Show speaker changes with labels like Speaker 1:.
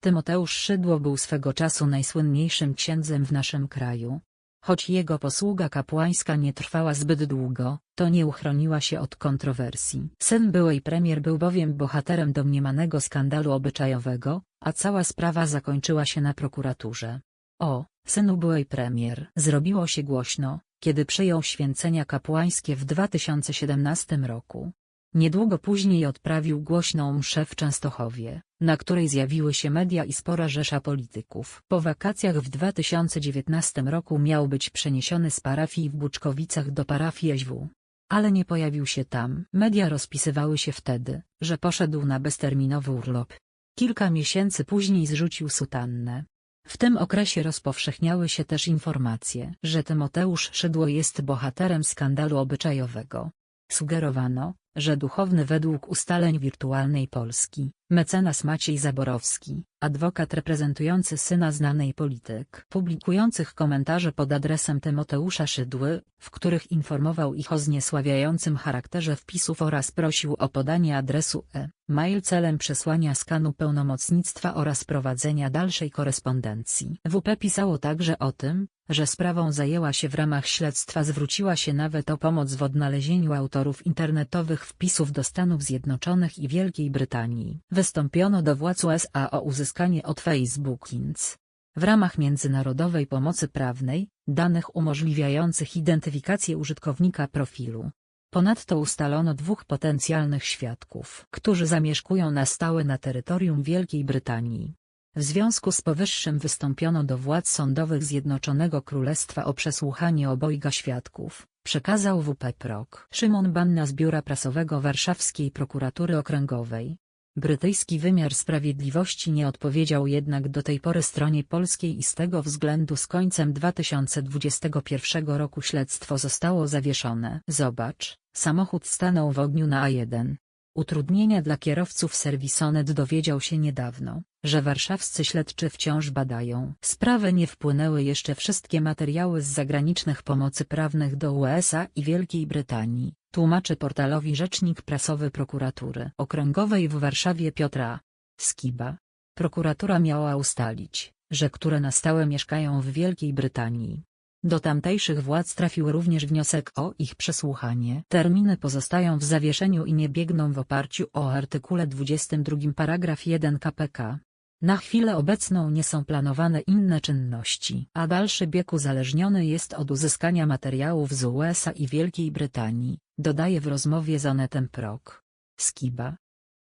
Speaker 1: Tymoteusz Szydło był swego czasu najsłynniejszym księdzem w naszym kraju. Choć jego posługa kapłańska nie trwała zbyt długo, to nie uchroniła się od kontrowersji. Syn byłej premier był bowiem bohaterem domniemanego skandalu obyczajowego, a cała sprawa zakończyła się na prokuraturze. O, synu byłej premier zrobiło się głośno, kiedy przyjął święcenia kapłańskie w 2017 roku. Niedługo później odprawił głośną mszę w Częstochowie, na której zjawiły się media i spora rzesza polityków. Po wakacjach w 2019 roku miał być przeniesiony z parafii w Buczkowicach do parafii SW. Ale nie pojawił się tam. Media rozpisywały się wtedy, że poszedł na bezterminowy urlop. Kilka miesięcy później zrzucił sutannę. W tym okresie rozpowszechniały się też informacje, że Tymoteusz Szydło jest bohaterem skandalu obyczajowego. Sugerowano, że duchowny według ustaleń wirtualnej Polski, mecenas Maciej Zaborowski, adwokat reprezentujący syna znanej polityk, publikujących komentarze pod adresem Tymoteusza Szydły, w których informował ich o zniesławiającym charakterze wpisów oraz prosił o podanie adresu e-mail celem przesłania skanu pełnomocnictwa oraz prowadzenia dalszej korespondencji. WP pisało także o tym, że sprawą zajęła się w ramach śledztwa zwróciła się nawet o pomoc w odnalezieniu autorów internetowych wpisów do Stanów Zjednoczonych i Wielkiej Brytanii. Wystąpiono do władz USA o uzyskanie od Facebook Inc. W ramach międzynarodowej pomocy prawnej, danych umożliwiających identyfikację użytkownika profilu. Ponadto ustalono dwóch potencjalnych świadków, którzy zamieszkują na stałe na terytorium Wielkiej Brytanii. W związku z powyższym wystąpiono do władz sądowych Zjednoczonego Królestwa o przesłuchanie obojga świadków, przekazał WP Prok. Szymon Banna z Biura Prasowego Warszawskiej Prokuratury Okręgowej. Brytyjski wymiar sprawiedliwości nie odpowiedział jednak do tej pory stronie polskiej i z tego względu z końcem 2021 roku śledztwo zostało zawieszone. Zobacz, samochód stanął w ogniu na A1. Utrudnienia dla kierowców Servisonet dowiedział się niedawno, że warszawscy śledczy wciąż badają. Sprawę nie wpłynęły jeszcze wszystkie materiały z zagranicznych pomocy prawnych do USA i Wielkiej Brytanii, tłumaczy portalowi rzecznik prasowy prokuratury okręgowej w Warszawie Piotra Skiba. Prokuratura miała ustalić, że które na stałe mieszkają w Wielkiej Brytanii, do tamtejszych władz trafił również wniosek o ich przesłuchanie. Terminy pozostają w zawieszeniu i nie biegną w oparciu o artykule 22 paragraf 1 KPK. Na chwilę obecną nie są planowane inne czynności, a dalszy bieg uzależniony jest od uzyskania materiałów z USA i Wielkiej Brytanii, dodaje w rozmowie z Onetem Prok. Skiba,